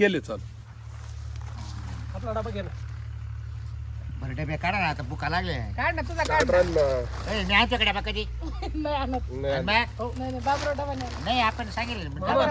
केले चालू आपला डबा घे ना. बरं डबे काढा ना आता बुका लागले काढ ना तुझा काढ ना. ए, डबा कधी? नाही आणत. नाही. आणि मग? नाही डबा नाही आणत. नाही आपण सांगितलं डबा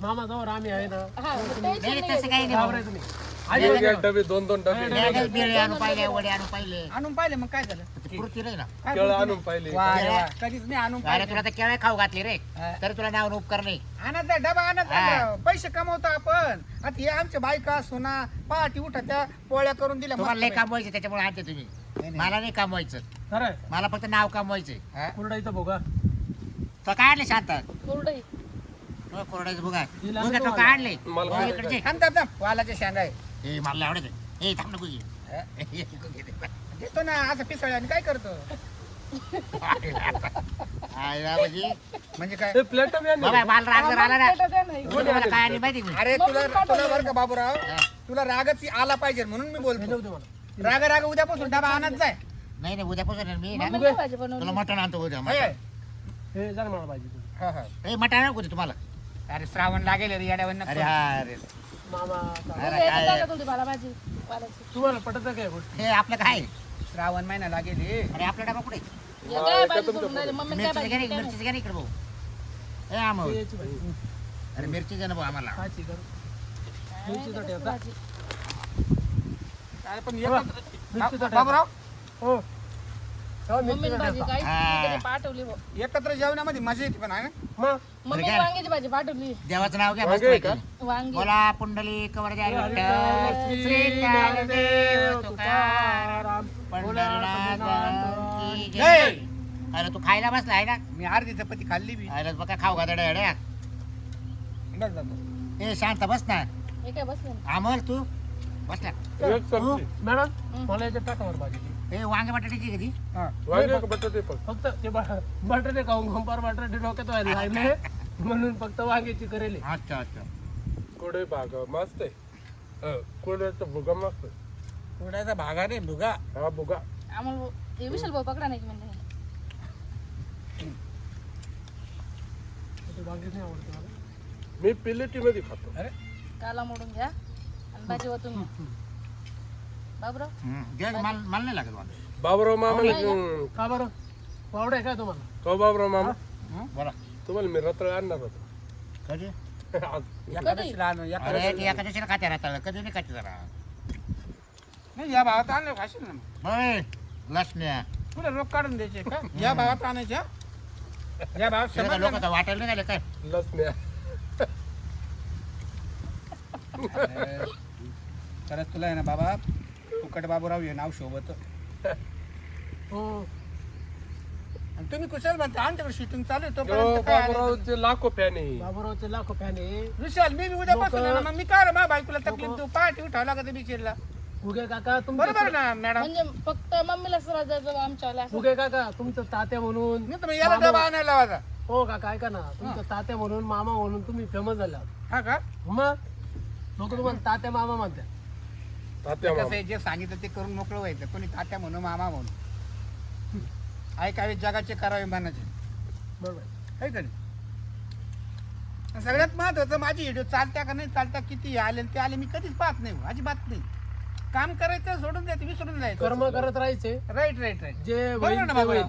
मामा जवळ आम्ही आहे ना. हा मग tension नाही नाही तसं काही नाही. घाबरायचं नाही. डबे दोन दोन डबे. नाही, नाही, बिळे आणून पाहिले वडे आणून पाहिले. आणून पाहिले मग काय झालं? ते नाही ना. काय केळं बोलतो आणून मी? पाहिले. वा रे वा. कधीच मी आणून अरे पाहिले. तुला तर केळं खाऊ घातली रे. हा. तरी तुला नाव उपकार नाही. आणत डबा आणत. हा. पैसे कमवतो आपण. आता हे आमच्या बायका सुना पहाटी उठा त्या पोळ्या करून दिल्या तुम्हाला लय मस्त कामवायचं त्याच्यामुळे आणते तुम्ही. नाही, नाही. मला नाही कामवायचं. खरं मला फक्त नाव कामवायचंय हा? कुरडाईचा भोगा. तो काय आणले शांत? कोरडई. तो कोरडायचं बघा हिला बघा तो काय आणले? मला हो, काय इकडचे. थांब थांब थांब. वालाच्या शेंगा आहे. ए मला आवडत ए थांब नको घे. नको घे. देतो ना असं पिसळ्याने काय करतो म्हणजे म्हणजे काय प्लेट बी आणले. बाबा मला राग जर आला ना आम्हाला पेटत नाही. उद्या मला काय आली माहिती का? अरे तुला. तुला बरं का बाबूराव. तुला रागच आला पाहिजे म्हणून मी बोलतो राग राग उद्यापासून डबा आणत जाय नाही नाही उद्यापासून मी ना भाजी तुला बनवली मटण आणतो उद्या. मटण. हे जाण मला पाहिजे तू हा, हा. ए मटण आणू का तुम्हाला अरे श्रावण लागेल रे येड्यावर अरे हा रे मामा अरे वालाची तुम्हाला पटत काय गोष्ट? हे आपलं काय? श्रावण महिना लागेल हे. अरे आपला डबा कुठे? या काय भाजी सोडून राहिली. मम्मी काय मिरची भाजी घे रे, काय मिरची घे रे इकडे भाऊ ए आमोल. अरे मिरची दे ना भाऊ आम्हाला. खायची कर मिरचीचा नाही, ठेचा. भाजी. अरे पण बाबूराव. हो हो, मम्मीने भाजी हा. पाठवली हो. एकत्र जेवणामध्ये मजा येते पण आहे ना? मग मम्मी काय? वांग्याची भाजी पाठवली. देवाचं नाव घ्या मस्त वांगे आहे का? पैकी. वांगी. बोला पुंडली कवर द्या हरी विठ्ठल श्री श्री ज्ञानदेव तुकाराम. तुकाराम पंढरीनाथ की जय. जय! अरे तू खायला बसला आहे ना? मी अर्धी चपाती खाल्ली बी. अरे बघा खाऊ गादड्या अड्या बस बस ए शांत बस ना. हे काय बसले? अमोल तू? एक सब्जी मॅडम मला याच्यात टाकावर भाजी. ती. ए वांगे बटाट्याची कधी हा. वांगे का बटाटे पण फक्त ते बा- बटाटे खाऊन गंपार बटाटे डोक्यात व्हायला लागले. म्हणून फक्त वांग्याची करेले. अच्छा अच्छा. कोडे भाग मस्त आहे. अ, कोड्याचा भुगा मस्त आहे. थोड्याचा भागा रे भुगा. हा भुगा. आम्हाला हे विशाल भाऊ पकडा नाही की म्हणजे ते वांगे नाही आवडते मला. मी पिलेटी मध्ये खातो. अरे. काला मोडून घ्या आणि भाजी वतून घ्या. बाबराव. घे, मला मला नाही लागत बाबराव हम्म. का बरं? आहे काय तुम्हाला? बाबराव मामा? बोला. तुम्हाला मी रताळ आणणार होतो. कधी? आज. एकादशी लहान अरे एकादशी ती एखाद्याशी खात्या राहता कधी नाही खाते जरा. नाही या भावात आणलं खाशील ना. होय लसण्या. तुला काढून द्यायचे का? या भावात आणायच्या? या भावात लोक ना? वाटायला नाही झाले काय? लसण्या. खरंच तुला आहे ना बाबा? फुकट बाबूराव हे नाव शोभत. हो. आणि तुम्ही कुशल म्हणता आमच्याकडे शूटिंग चालू आहे तोपर्यंत काय आलं? बाबरावचे लाखो फॅन आहे. बाबूरावचे लाखो फॅन आहे. विशाल मी बी उद्यापासून आहे ना, लोकं- मग मी काय मा बायकोला तकलीफ देऊ? पहाटे उठावं लागत बिचेरला. उगे काका बरोबर तुमचं ना मॅडम म्हणजे फक्त मम्मीला सरा जायचं आमच्या उगे काका तुमचं तात्या म्हणून मी तर याला डबा आणायला हो काका ऐका ना. तुमचं तात्या म्हणून मामा म्हणून तुम्ही फेमस झाला हा का? मग? लोक तुम्हाला तात्या मामा म्हणतात. तात्या कसं आहे, जे सांगितलं ते करून मोकळं व्हायचं. कोणी तात्या म्हणू मामा म्हणू. ऐकावे जगाचे करावे मनाचे बरोबर. आहे का नाही? आणि सगळ्यात महत्वाचं माझी व्हिडिओ चालत्या का नाही चालत्या किती आले ते आले मी कधीच पाहत नाही हो, अजिबात नाही. काम करायचं सोडून द्यायचं विसरून जायचं. कर्म करत राहायचे. राईट राईट राईट जे बरोबर होईल ना ते बाबा? होईल.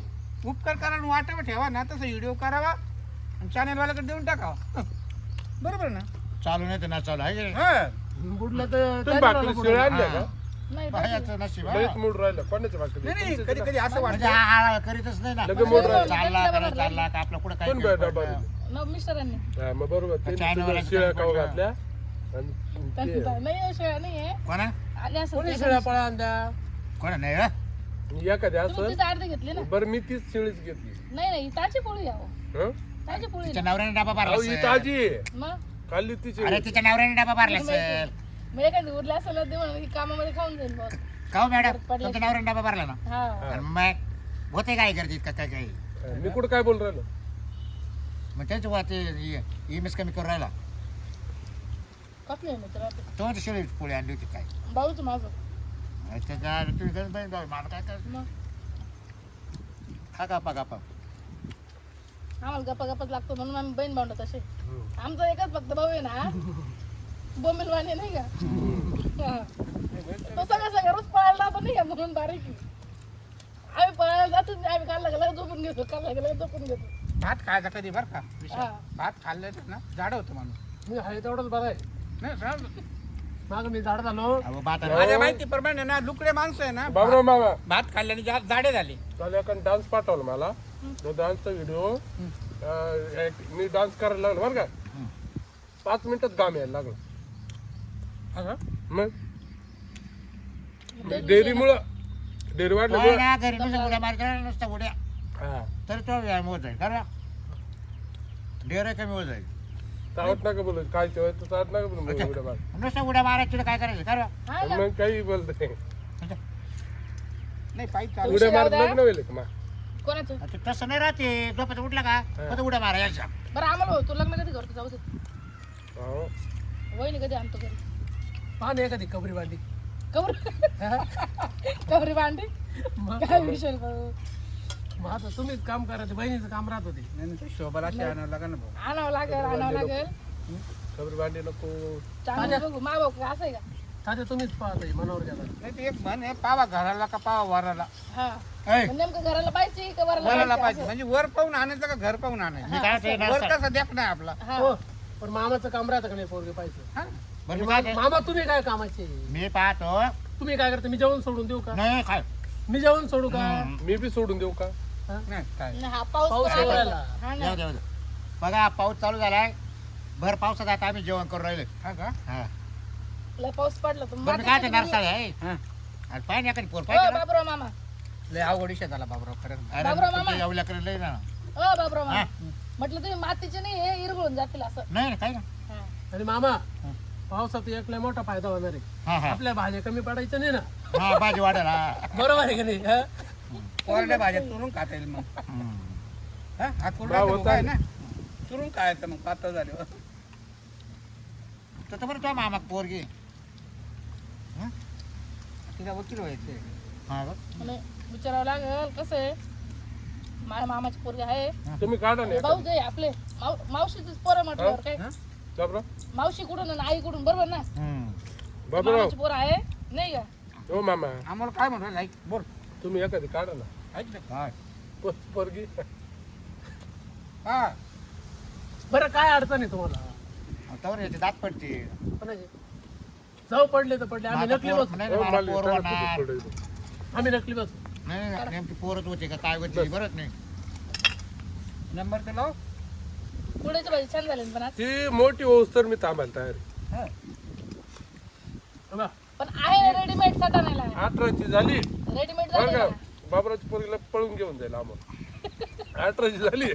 उपकार करा वाटावं ठेवा ना तसं व्हिडिओ करावा आणि चॅनलवाल्याकडे देऊन टाकावा. बरोबर ना? चालू नाही तर ना चालू आहे की नाही? हा. बुडलं तर तुम्ही काय भाकरी करायला शिळे पुढे? आणल्या का नाही बायाचं नशीब हा. लईच मूड राहिलं कोणाच्या भाकरी नाही कधी कधी असं म्हणजे वाटतं हा हा करीतच नाही ना लगे मूड राहिलं चालला का नाही चालला का आपलं कुठं काय कोण बाय डबा पडलं. दिला? न मिस्टरांनी हा, मग बरोबर शिळ्या काम खाऊ. घातल्या आणि ते- त्यांचा- नाही शिवाय नाही आहे कोणा आले असं कोणी शिळ्या पळा आणत्या कोणा नाही का? एखाद्या असं अर्ध घेतली ना बरं मी तीच शिळीच घेतली नाही नाही ताजी पोळी आहे अहो. हं? ताजी पोळी तिच्या. नवऱ्याने डबा अहो, ही. ताजी आहे. मग खाल्ली तिची. अरे तिच्या नवऱ्याने डबा भरला असेल. मग एखादी उरली असेल ना ते म्हणून कामामध्ये खाऊन जाईल मग. का हो मॅडम पडलं. तुमच्या नवऱ्याने डबा भरला ना? हा. आणि मग होते काय गर्दीत का काय काही? मी कुठं काय बोल राहिलो? मग त्याच वा ते इमेज कमी करून राहिला. आहे मित्र. तो म्हणतो शिळी पोळी आणली होती काय? भाऊच माझं. तुम्ही बहीण भाऊ, मला काय कर मग. खा कापा कापा आम्हाला गप्पा गप्पाच लागतो म्हणून आम्ही बहीण भावंड तसे आमचा एकच फक्त भाऊ आहे ना बोंबिलवाणी नाही का? हा. तो सगळं सगळं रोज पळायला जातो नाही का म्हणून बारीक आहे. आम्ही पळायला जातच नाही आम्ही काल लागला झोपून घेतो काल लागला झोपून घेतो. भात खायचा कधी बरं का? विषय. हा. भात खाल्लं तर ना जाड होतं माणूस. मी आहे तेवढंच बरं आहे. नाही समजलं. माग मी झाड झालो. अहो बात माझ्या माहितीप्रमाणे ना लुकडे माणसं आहे ना बाबराव मामा. भात खाल्ल्याने जा- जाडे झाले. डान्स पाठवला मला. तो डान्सचा व्हिडिओ मी डान्स करायला लागलो बरं का. पाच मिनिटात गाम यायला लागलं? मग? डेअरीमुळं डेअरी घरी नुसतं उड्या हा. तर तो व्यायाम होत जाईल खरं? डेअर कमी होत जाईल. चावत नका बोलू काय चावत नका बोलू मग उड्या मार. नुसतं उड्या मारायची काय करायचं खरं? हा ना मग काही बोलते नाही. उड्या मारत उशिरा लग्न होईल का मग? कोणाचं? आता तसं नाही राहते झोपेत उठला का? फक्त उड्या मारायच्या बरं आम्हाला भाऊ, तू लग्न कधी करतो? जाऊ दे. हो. वहिनी कधी आणतो घरी? पाहणे एखादी कबरी भांडी कबर? कबरी भांडी काय विषय भाऊ? मग आता तुम्हीच काम करायचं बहिणीचं काम राहत होते. नाही, नाही, ते शोभाला अशी आणावं लागेल ना भाऊ. आणावं लागेल आणावं लागेल. खबर भांडी नको चांगलं बघू मा भाऊ असं आहे का? तात्या तुम्हीच पाहताय मनावर घ्या नाही ते एक म्हण आहे पावा घराला का पावा वराला? हा. पण नेमकं घराला पाहिजे का वराला वराला पाहिजे पाहिजे म्हणजे वर पाहून आणायचं का घर पाहून आणायचं? काय वर नसतं. कसं देख नाही आपला? असं? हा. हो पण मामाचं काम राहतं का नाही पोरगे पाहिजे हा? बरं मी काय म्हणते, मामा तुम्ही काय कामाचे? मी पाहतो. तुम्ही काय करता? मी जेवण सोडून देऊ का? नाही काय? मी जेवण सोडू का? मी बी सोडून देऊ का? नाही काय? नाही, हा पाऊस पाऊस पण येऊ आला. राहिला. हा ना. जाऊ दे, जाऊ दे. बघा पाऊस चालू झालाय. भर पावसात आता आम्ही जेवण करून राहिले. हा का? हा. लय पाऊस पडला तर बरं मी काय ते मातीची नरसाळ आहे? हा. अरे पाय ना एखादी पोर. बाबराव मामा. लय अवघड विषय झाला बाबराव अरे बाबराव मामा. लई ना ओ बाबराव हा. मामा. म्हटलं तुम्ही मातीचे नाही हे इरगळून जातील असं. नाही ना काय ना हा. आणि मामा पावसात एक लय मोठा फायदा होणार आहे. हा हा. आपल्या भाज्या कमी पडायच्या नाही ना? हा भाजी वाढेल हा बरोबर आहे का नाही? हा? कोरड्या भाज्या चुरून खाता येईल मग. हा हा कोरड्या भाव आहे ना. चुरून खायचं मग पातळ झाल्यावर तर बरं तो मामा पोरगी. तिला वकील व्हायचं हा. म्हणे विचारावं लागेल. कसं आहे? माझ्या मामाची पोरगी आहे. तुम्ही काढा ना भाऊ जे आपले. माव- मावशीचीच पोरं म्हटल्यावर काय? बाबराव मावशी कुठून आणि आई कुठून बरोबर ना? हम्म. बाबराव मामाची पोरं आहे नाही का? हो मामा. आम्हाला काय म्हणतो लाईक बोल. तुम्ही एखादी काढा ना. ऐक ना. हा. पो- पोरगी. हा बरं काय अडचण आहे तुम्हाला? तवर याचे दात पडते. कोणाचे? जाऊ पडले तर पडले. आम्ही माझा नकली पोर- बसू. नाही हो, नाही, पोर होणार. आम्ही नकली बसू. नाही नाही, नेमकी पोरच होते का? काय होते बरंच नाही? नंबर तर लाव. पुढेची भाजी छान झाली ना पण आज. ती मोठी होऊस तर मी थांबायला तयार आहे. हा. बा, पण आहे रेडीमेड सटाण्याला. अठराची झाली. रेडीमेड बरं झाली का? ना. बाबराची पोरगीला पळून घेऊन जाईल आम्हाला. अठराची झाली.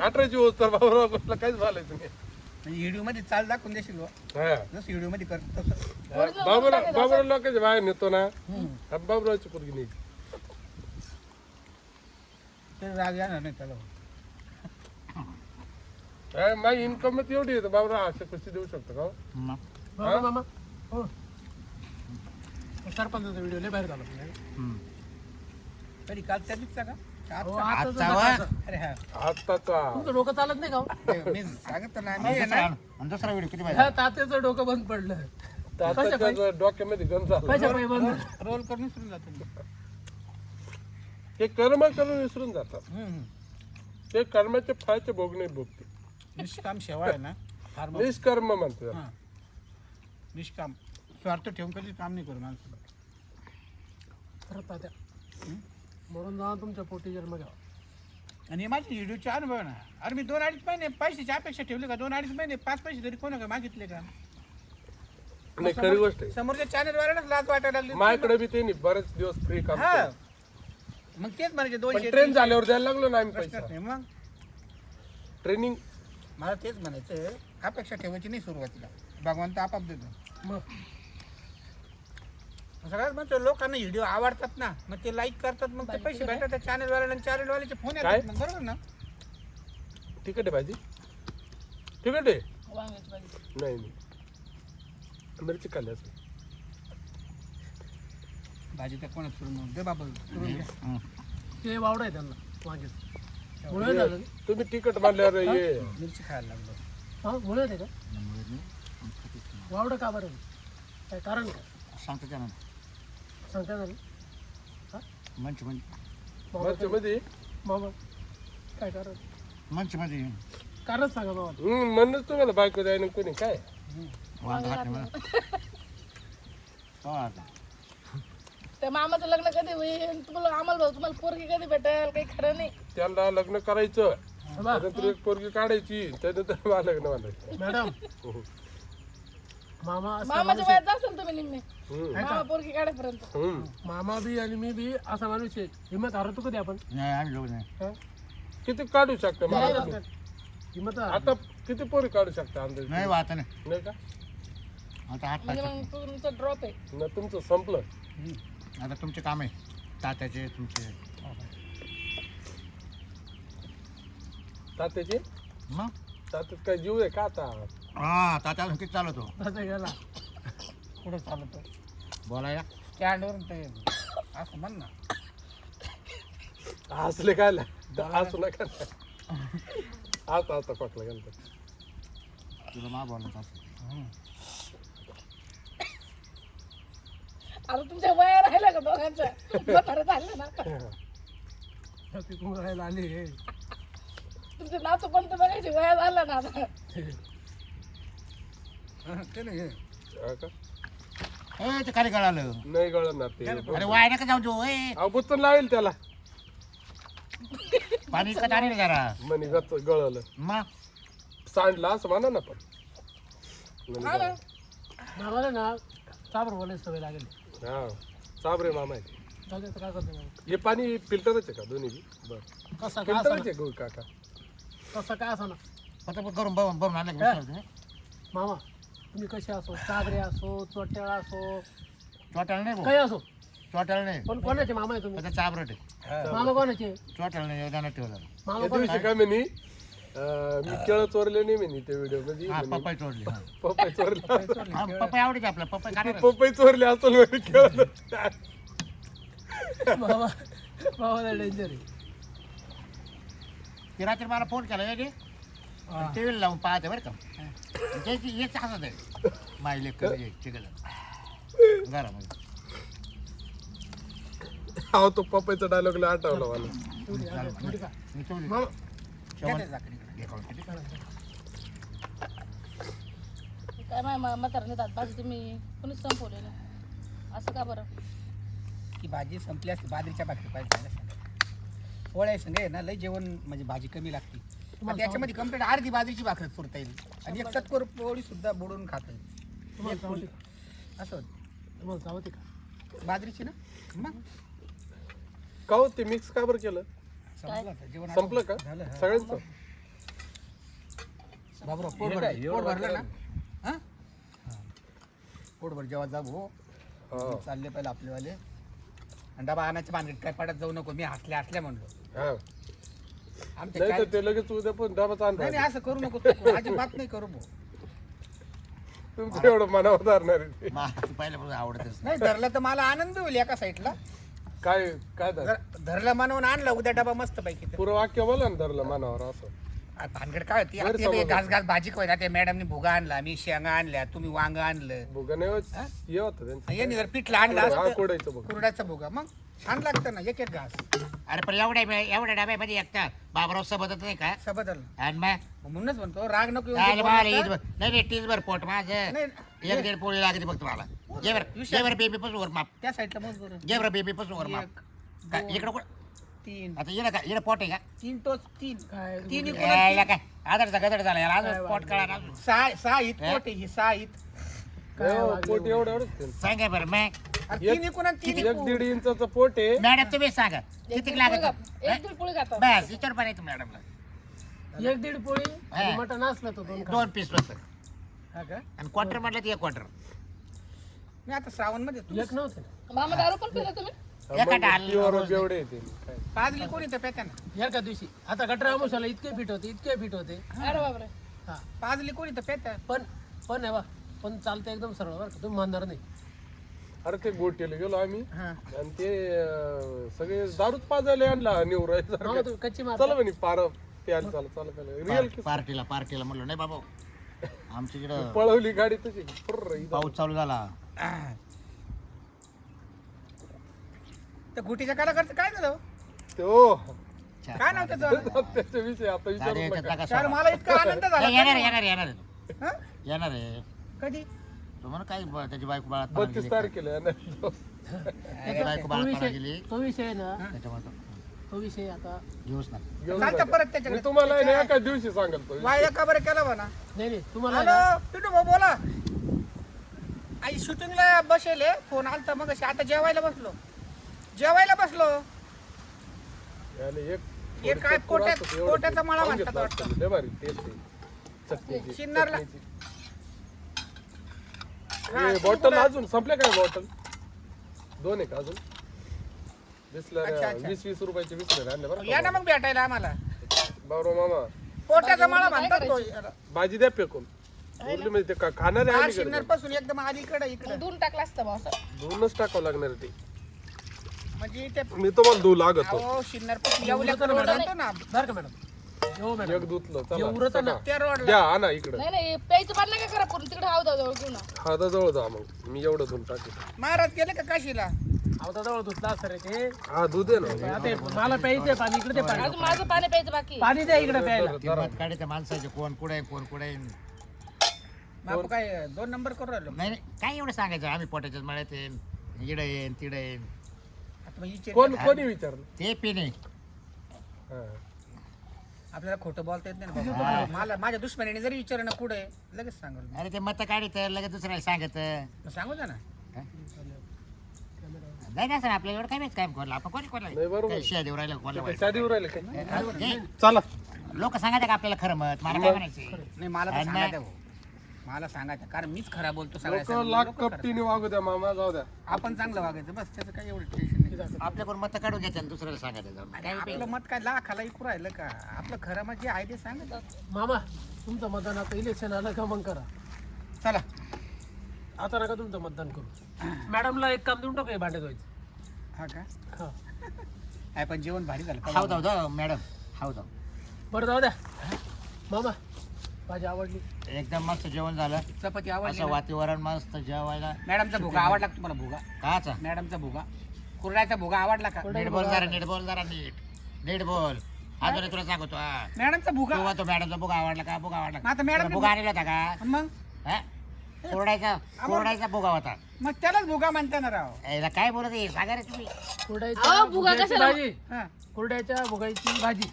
अठराची होऊस तर बाबराला काहीच झालायचं नाही. व्हिडिओमध्ये चाल दाखवून देशील बुवा. हा. जसं व्हिडिओमध्ये करतो तसं. Original बाबरा बाबरा लोकांच्या बाहेर नेतो ना. हा बाबराची पोरगी नाही ते राग येणार नाही त्याला हा, माझी इन्कम एवढी आहे तर बाबरा असं कशी देऊ शकतो का हो? मग. बरोबर मामा हो सरपंचाचा व्हिडिओ लय बाहेर झाला. हम्म. कधी काल का का हो, आजचा? आताच आजचा वा? सकाळचं. अरे हा आत्ताचा तुमचं डोकं चालत नाही का हो? ते मी सांगितलं ना मी आणि आहे दुसरा ना आणि दुसरा व्हिडिओ किती ह्या पाहिजे तात्याचं डोकं बंद पडलं तात्याच्या डोक्यामध्ये गंज झाला पैसा पायी बंद रोल करून विसरून जातो मी. ते कर्म करून विसरून जातात. ते कर्माचे फळाचे भोग नाही भोगते. निष्काम सेवा आहे ना? फार मोठी. निष्कर्म म्हणते. हा. निष्काम. स्वार्थ ठेवून कधी काम नाही करू माणसं खरं तात्या मरून जा तुमच्या पोटी जन्म घ्यावा आणि हे माझे व्हिडिओचे अनुभव आहे ना. अरे मी दोन अडीच महिने पैशाची अपेक्षा ठेवली का? दोन अडीच महिने पाच पैसे तरी कोणा का मागितले का? नाही खरी गोष्ट आहे. समोरच्या चॅनल वाल्यालाच लाज वाटायला लागली. माझ्याकडे बी ते नाही. बरेच दिवस फ्री काम हा. केलं. मग तेच म्हणायचे दोनशे ट्रेन झाल्यावर द्यायला लागलो ना आम्ही प्रश्नच पैसा. नाही मग? ट्रेनिंग मला तेच म्हणायचं अपेक्षा ठेवायची नाही सुरुवातीला. भगवंत आपाप देतो. मग? सगळ्यात म्हणतो लोकांना व्हिडिओ आवडतात ना मग ते लाईक करतात मग ते पैसे भेटतात त्या चॅनल वाल्याला चॅनल वाल्याचे फोन काय? येतात मग बरोबर ना? तिकट आहे भाजी? तिकट आहे? वांग्याची भाजी. नाही नाही. मिरची खाल्ली असं भाजी त्या कोणाच करून मग दे बाबा करून घ्या. ते वावड आहे त्यांना वांगे मुळे झालं तुम्ही तिकट मारल्यावर ये. मिरची खायला लागलो. हा मुळे ते का? वावडं का बरं? काय कारण काय? सांगतो त्यानं. सांगता झालं मंच मध्ये. वरच्या मध्ये? मामा काय कारण? मंच मध्ये. कारण सांगा मामा हम्म म्हणूनच तुम्हाला बायको द्यायला कोणी काय? वांग हात नाही म्हणा. हो आता. त्या मामाचं लग्न कधी होईल? तुम्हाला आम्हाला भाऊ तुम्हाला पोरगी कधी भेटेल? काही खरं नाही. त्यांना लग्न करायचं. त्यानंतर एक पोरगी काढायची. त्यानंतर मला लग्न मॅडम. मामा असा मामाच्या वयात जासाल तुम्ही निम्मे. हम्म. मामा पोरगी काढेपर्यंत. हम्म. मामा बी आणि मी बी असा माणूस आहे. हिंमत हरतो कधी आपण? नाही आम्ही लोक नाही. हा? किती काढू शकता मला तुम्ही? हिंमत हार- आता किती पोरी काढू शकता अंदाज? नाही का? आता हात म्हणजे मग तुमचं ड्रॉप आहे. ना तुमचं संपलं. आता तुमचे काम आहे. तात्याचे तुमचे. तात्याचे? मग? तात्यात काय जीव आहे का आता? हा तात्या किती चालवतो? तसं गेला. पुढे चालतो बोलायला. स्टँडवरून ते असं म्हण ना. हसले काय हसू नका. आता आता पटलं गेलं तुला मा बोलत असं आता तुमच्या वया राहिल्या का दोघांच्या म्हातारं झालं ना. राहायला आली हे. तुमचे नाचू पण तर बघायचे वया झालं ना आता. ते नाही हा का? ए ते खाली कळालं नाही गळणार ते. अरे वाय नका जाऊ देऊ ए. अहो बुचन लावेल त्याला. पाणी आणेल जरा. म्हणे गच गळलं. मग सांडला असं म्हणा ना पण. म्हणे हा ना. गळलं. ना चाबर बोलायची सवय लागेल. हा. साबरे मामा आहे आता काय करतो? हे पाणी फिल्टरच आहे का दोन्ही बी? बरं. कसं काय फिल्टरच असं काका. कसं काय असं ना पटपट करून भरून भरून आणलं का? मामा तुम्ही कसे असो? चाबरे असो चोट्याळा असो? चोटाला नाही काही भाऊ असो? चोटाला नाही. पण कोणाचे? मामा आहे तुम्ही? चाबरट आहे. मामा कोणाचे? चोटाला नाही ठेवलं. मामा या कोणाचे? दिवशी काय म्हणे अं, मी केळं चोरले नाही म्हणे त्या व्हिडिओमध्ये. हा पप्पाई चोरली हा. पपई चोरले. हा, पप्पाई आवडते आपला पपई चोरले असेल म्हणे केळं. मामा मामाला डेंजर आहे. ती रात्री मला फोन केला याने टी व्हीला लावून पाहते बरं का. त्याची हेच हसत आहे. माहिले कमी चिकल घरामध्ये. हा तो पपईचा डायलॉग आठवला मला? मी. मामा काय माय म्हातारने दात भाजी तुम्ही कोणीच संपवले ना असं का बरं? ती भाजी संपली असते बाजरीच्या भाकरी पाहिजे खायला सांगा. पोळ्या संग आहे ना लय जेवण म्हणजे भाजी कमी लागते. मग त्याच्यामध्ये कंप्लीट अर्धी बाजरीची भाकर पुरता येईल. आणि एक सत्तर पोळी सुद्धा बुडून खाता येईल तुम्हाला. चावते का असं होतं. तुम्हाला चावते का? बाजरीची ना? मग? का हो ते मिक्स का बरं केलं? संपलं आता. जेवण संपलं का? झालं हा. सगळ्यांचं? बाबूराव पोट भरलं पोट भरलं ना? हा? पोटभर जेव्हा जाऊ हो. हा. चालले पहिले आपलेवाले. आणि डबा आणायच्या भानगडीत. काय पडत जाऊ नको मी हसल्या हसल्या म्हणलो. हा. आमच्या नाही काय तर ते लगेच उद्या पण डबाच नाही नाही आणणार असं करू नको तू. अजिबात नाही करू भाऊ. तुमचं एवढं मनावर धरणार आहे ते. मला पहिल्यापासून आवडतच नाही धरलं तर मला आनंद होईल एका साईडला. काय काय धर जर धरलं म्हणून आणलं उद्या डबा मस्त पैकी तर. पुरं वाक्य बोला ना धरलं मनावर असं. भानगड काय होती? ते. घास घास भाजी काय ना ते मॅडमनी भुगा आणला मी शेंगा आणल्या तुम्ही वांग आणलं. भुगा नाही होत. हे? होतं त्यांचं. यांनी जर पिठलं आणलं हा कुरड्याचा भुगा. मग छान लागतं ना एक एक घास. अरे पण एवढ्या एवढ्या डब्यामध्ये एकटा बाबराव सबतच नाही का? सबदल आणि मग? म्हणूनच म्हणतो राग नको येऊन बोलायचं. नाही नाही टीजभर पोट माझं. नाही एक दीड पोळी लागते फक्त मला. जे बरं जे बरं बेबी पासून वर माप त्या साईडला मग बरं. जे बरं बेबी पासून वर माप एक, काय इकडं कुठं तीन आता इकडं काय इकडं पोट आहे का तीन टोच तीन काय तीन इकडून काय झाला याला अजून पोट कळा ना. सहा सहा इत पोट आहे ही सहा इत काय हो, वागले पोट एवढं एवढंच. सांगा बरं अरे तीन इकडून आणि तीन एक इकडून. दीड इंचाचं पोट आहे मॅडम तुम्ही सांगा एक किती लागत एक दीड पोळी बस विचार पण येतो मॅडमला एक दीड पोळी आणि हा. मटण असलं तर दोन खा. दोन पीस फक्त हा का आणि क्वार्टर म्हटलं तर एक क्वार्टर मी आता श्रावणमध्ये एक नव्हते ना. मामा दारू पण पिला तुम्ही जेवढे काय पाजली कोणी तर पेत्या ना एका दिवशी? आता गटर इतके फिट होते इतके फिट होते. अरे बापरे. हा. पाजली कोणी तर पेत्या? पण पण आहे बा पण चालतं एकदम सरळ बरं का तुम्ही म्हणणार नाही. अरे ते गोटीला गेलो आम्ही. हा. आणि ते अं, सगळे दारूच पाजायला आणला निवराय मामा तुम्ही कच्ची मार चला म्हणे पार प्यायला चला चला प्यायला रिअल पार्टीला पार्टीला म्हणलं नाही बाबा आमच्या इकडं पळवली गाडी तशी इथं. पाऊस चालू झाला. त्या गुटीच्या कलाकारचं काय झालं? तो. काय नाव त्याचं आता विचारू नका. मला इतका आनंद झाला. येणार येणार येणार. हा? येणार आहे. कधी? तो म्हणा काय ब- त्याची बायको बाळात बत्तीस तारखेला. त्याची बायको तो बाळात विषय गेली. तो विषय आहे ना त्याच्यामुळे तो- तो विषय आता घेऊच ना घेऊन चालतं. परत मी त्याच्याकडे तुम्हाला आहे ना एका दिवशी सांगेल तो वाया का बरं केलं म्हणा? नाही नाही तुम्हाला ना, पिटू भाऊ बोला. आई शूटिंगला बसेल फोन आलता मग आता जेवायला बसलो. जेवायला बसलो. एक हे काय पोट्या- एवढं पोट्याचा मळा खाऊन म्हणतात घेतलं वाटतं. असतं. लय भारी टेस्ट आहे. चटणीची शिन्नरला- चटणीची. हा, ते बॉटल अजून संपले काय बॉटल दोन आहे का अजून. अच्छा, बिसलर अच्छा. वीस वीस रुपयाचे आणले बरं या ना का मग भेटायला आम्हाला. बाबरो मामा. पोट्याचा मळा म्हणतात तो. भाजी द्या उरली म्हणजे ते का खाणार आहे हा आम्ही शिन्नरपासून एकदम अलीकडे इकडे. धुवून टाकला असतं असं. दोनच टाकावं लागणार आहे ते. म्हणजे ते मी तुम्हाला धुऊ लागतो अहो शिन्नरपासून येवल्या रोड जातो ना. बरं का मॅडम? हो मॅडम. एक धुतलं चला. त्या रोडला. द्या आणा इकडे. नाही नाही प्यायचं पाणी नाही का करा तिकडे हाव जवळ हाता जा मग. मी एवढं धुवून टाकेल महाराज गेले का काशीला? धुतला रे ते. हा दूध आहे ना. आता हे मला प्यायचंय पाणी इकडे दे पाणी. अजून माझं पाणी प्यायचं बाकी. पाणी द्या इकडे प्यायला. किंमत काढते माणसाचे कोण कुठे आहे, कोण कुठे आहे. बापू काय दोन नंबर करून राहिलो. नाही नाही काय एवढं सांगायचं? आम्ही पोटाच्याच मळ्यात येईन इकडे येईन तिकडे येईन. मग कोण कोणी विचारलं? ते पिणे. हा. आपल्याला खोटं बोलता येत नाही ना बाबा. मला माझ्या दुश्मनीने जरी विचारलं ना कुठे लगेच सांगल मी. अरे ते मत काढत लगेच दुसऱ्याला सांगत. मग सांगू द्या ना. नाही ना सर आपल्याला एवढं काय माहीत? काय कोणला आपण कोणी नाही, कोणला बरोबर. काय शिया देऊ राहिलं कोणाला वाईट. शादीवर राहिले काय हे, चला. लोक सांगायचं का आपल्याला खरं मत? मला काय म्हणायचं नाही मला तर आणि सांगा नाही. द्या भाऊ. मला सांगायचं कारण मीच खरा बोलतो लोक सगळ्या लाख लोकं खरं. कपटीने वागू द्या मामा जाऊ द्या. आपण चांगलं वागायचं बस त्याचं काय एवढं टेन्शन नाही. आपल्याकडून मत काढून घ्यायचं आणि दुसऱ्याला सांगायचं जाऊन. आपलं मत काय लाखाला इकू राहिलं का? आपलं खरं मत जे आहे ते सांगत मामा तुमचं मतदान आता इलेक्शन आलं का मग करा. चला. आता नका तुमचं मतदान करू. मॅडमला एक काम देऊन टाकू भांडे धुवायचं. हा का? हा. आहे पण जेवण भारी झालं. हाव जाऊ जाऊ मॅडम. हाव जाऊ. बरं जाऊ द्या. मामा भाजी आवडली. एकदम मस्त जेवण झालं. चपाती आवडली असं वातावरण मस्त जेवायला. मॅडमचा भुगा आवडला का तुम्हाला भुगा? काचा मॅडमचा भुगा. कुरड्याचा भुगा आवडला का? नीट बोल जरा नीट बोल जरा नीट. नीट बोल. अजून तुला सांगतो हा. मॅडमचा भुगा? तो मॅडमचा बुगा आवडला का? बुगा आवडला. मग आता? मॅडम बुगा आणला होता का? मग? हा? कोरडायचा कोरडायचा बुगा होता. मग त्यालाच भुगा म्हणता ना राव याला काय बोलत आहे? सांगा रे तुम्ही. कुरड्याच्या अहो, भुगा भुग्याची कशाला? भाजी. हा. कुरड्याच्या भुगाची भाजी.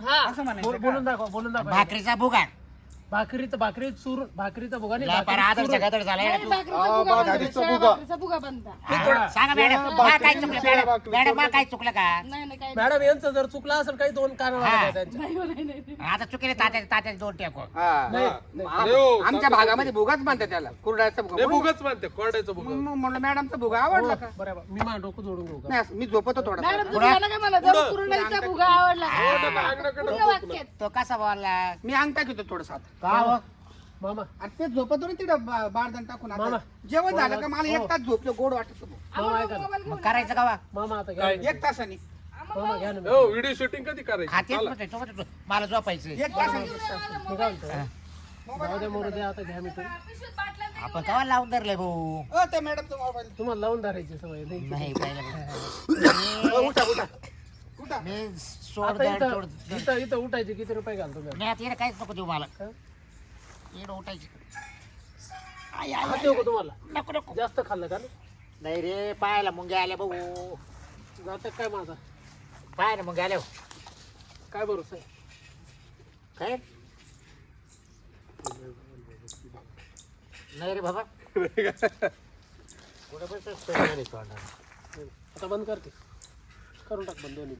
हा. असं बोल- म्हणायचं बोलून का? दाखवा बोलून दाखवा. भाकरीचा बुगा भाकरीचं भाकरी चूर भाकरीचा भुगा नाही भाकरी झालाय ना तू. बनता हा, सांगा मॅडम. हा, काय चुकलं मॅडम? मॅडम हा, काय चुकलं का? नाही मॅडम यांचं जर चुकलं असेल काही दोन कारण हा. आहेत त्यांच्या. नाही हो, नाही नाही आता चुकीले तात्या तात्याचे दोन टेको हा. नाही नाही हो, आमच्या भागामध्ये भुगाच म्हणतात त्याला. कुरड्याचा नाही भुगा बुगच म्हणते कोरड्याचं बुग मग मग म्हणलं मॅडमचा भुगा आवडला का? बरं बरं, मी माझं डोकं जोडून घेऊ का? नाही असं मी झोपतो थोडा मॅडम तुम्ही म्हणा काय मला जर कुरडईचा भुगा आवडला. पूर्ण वाक्यात. तो कसा बोलला? मी अंग टाकतो थोडसा का हो? मामा. आणि ते झोपतो ना तिथं बा- बारदान टाकून आता. मामा. जेवण झालं का? मला हो. एक तास झोपलो गोड वाटत होतं. मामा ऐका ना. मग करायचं का बा मामा आता घ्या. ना. एक तासाने. मामा घ्या ना. हो व्हिडिओ शूटिंग कधी हा करायची तेच म्हणतोय, तो म्हणतोय, मला झोपायचं एक तासाने. मी काय म्हणतो जाऊ द्या मोरू द्या आता घ्या मी आपण केव्हा लावून धरले भाऊ? अ, त्या मॅडमचा मोबाईल तुम्हाला लावून धरायची सवय नाही. नाही पहिलं उठा उठा. उठा. मी सोड आता इथं उठायचे किती रुपये घाल तुम्ही नाही आता काहीच नको देऊ मला. उठायची. तुम्हाला? नको नको. जास्त खाल्लं का नाही रे पायाला मुंग्या आल्या भाऊ जात काय माझा? पाय ना मुंग्या आल्या काय भरोसा आहे? काय? नाही रे बाबा. कुठं बसतोस? आता बंद करते. करून टाक बंद दोन्ही.